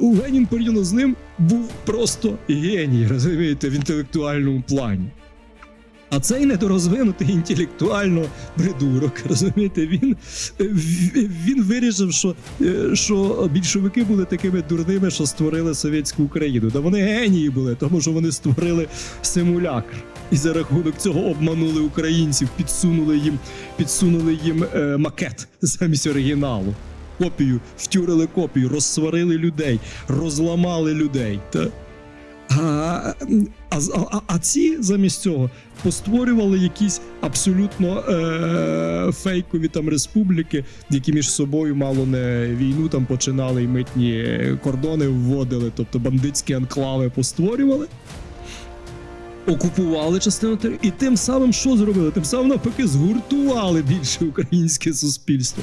Ленін порівняно з ним був просто геній, розумієте, в інтелектуальному плані. А цей недорозвинутий інтелектуально придурок, розумієте, він, він вирішив, що, що більшовики були такими дурними, що створили совєтську Україну. Та вони генії були, тому що вони створили симулякр. І за рахунок цього обманули українців, підсунули їм, підсунули їм е, макет замість оригіналу. Копію, втюрили копію, розсварили людей, розламали людей. Та? А, а, а, а ці замість цього постворювали якісь абсолютно е, фейкові там республіки, які між собою мало не війну там починали і митні кордони вводили, тобто бандитські анклави постворювали. Окупували частину території, і тим самим що зробили? Тим самим навпаки згуртували більше українське суспільство.